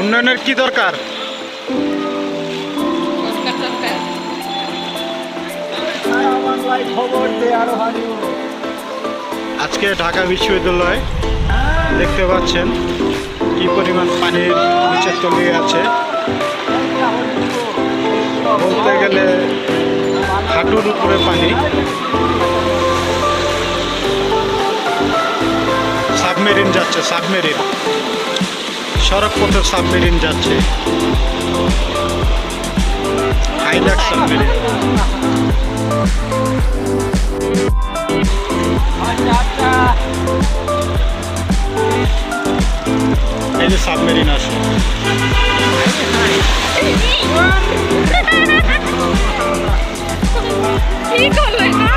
উন্নয়নের কি দরকার? আজকে ঢাকা বিশ্ববিদ্যালয় দেখতে পাচ্ছেন কি পরিমাণ পানির নিচে তলিয়ে আছে। বলতে গেলে হাঁটুর উপরে পানি। সাবমেরিন যাচ্ছে সাবমেরিন সড়ক পথে সাবমেরিন যাচ্ছে হাইলাক সাবমেরিন এই যে সাবমেরিন আসে কি করল এটা?